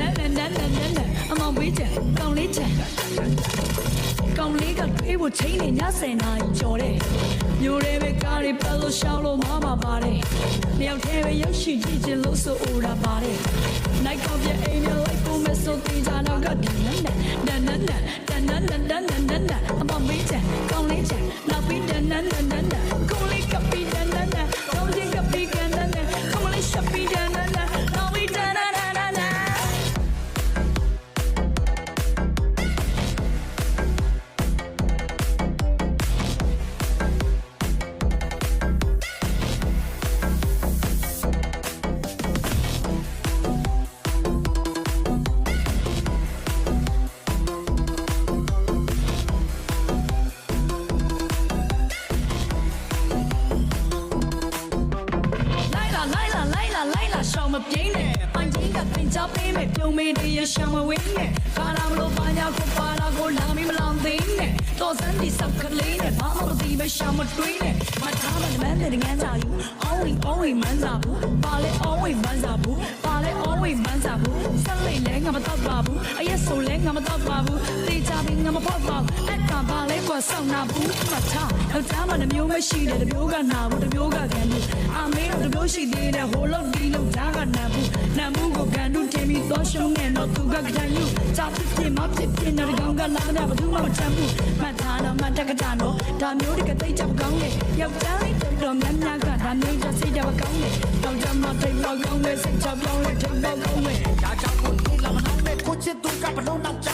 လဲလဲလဲလဲလဲလဲအမောင်ပေးချက်ကောင်းလေးချက်ကောင်းလေးကသွေးကိုချိန်နေညဆယ်နာရီကြော်တယ်မျိုးရဲပဲကားတွေပတ်လို့ရှောက်လို့မမပါတယ်။မြောက်ထဲပဲရောက်ရှိကြည့်ချင်လို့ဆိုအိုတာပါတယ်။ night ကောင်းပြအိမ်မြလိုက်ကိုမဲ့ဆိုတင်ကြတော့ကတန်နန်တန်နန်တန်နန်တန်နန် မပြင်းနဲ့ပိုင်ချင်းကပင်ချပေးမယ်ပြုံးမေးတည်းရရှောင်းမဝင်းနဲ့ခါလာမလို့ပါညာကိုပါလာကိုလာမီမလောင်သိင်းနဲ့တော်စန်းဒီစောက်ကလေးနဲ့ဘာမှမသိပဲရှောင်းမတွေးနဲ့မထားမလမ်းတဲ့ငန်းစာယူ always always မန်းစာဘူးပါလေ always မန်းစာဘူး ပါလေ always မန်းစာဘူးဆက်လိုက်လဲငါမတော့ပါဘူးအရက်ဆိုလဲငါမတော့ပါဘူးတေချာပြီးငါမဖောက်ပါဘူးအက်ကပါလဲကွာဆောင်းနာဘူးမထားယောက်ျားမနှမျိုးမရှိတယ်တမျိုးကနာဘူးတမျိုးကကန်ဘူးအမေတို့တမျိုးရှိသေးတယ်ဟိုလောက်ဒီလောက်ဓာကနာဘူးနာမှုကိုကန်တူတင်ပြီးသောရှုံးနေတော့သူကကန်ယူကြာဖြစ်ဖြစ်မဖြစ်ဖြစ်နဲ့ကောင်ကလာတယ်ဘာသူမှမချမ်းဘူးမှတ်ထားတော့မှတက်ကတာတော့ဒါမျိုးတကသိချက်ကောင်းတယ်ယောက်ျားလေးတော်တော်များများကဒါမျိုးတစိတ်တော့ကောင်းတ ယ်တော့ကြမှာထိတ်တော့ကောင်းတယ်စိတ်ချပြောင်းလဲထိတ်တော့ကောင်းတယ်ဒါကြောင့်ကိုဒီလာမနှောင်းနဲ့ကိုချစ်သူကဘလုံးနောက်ကြော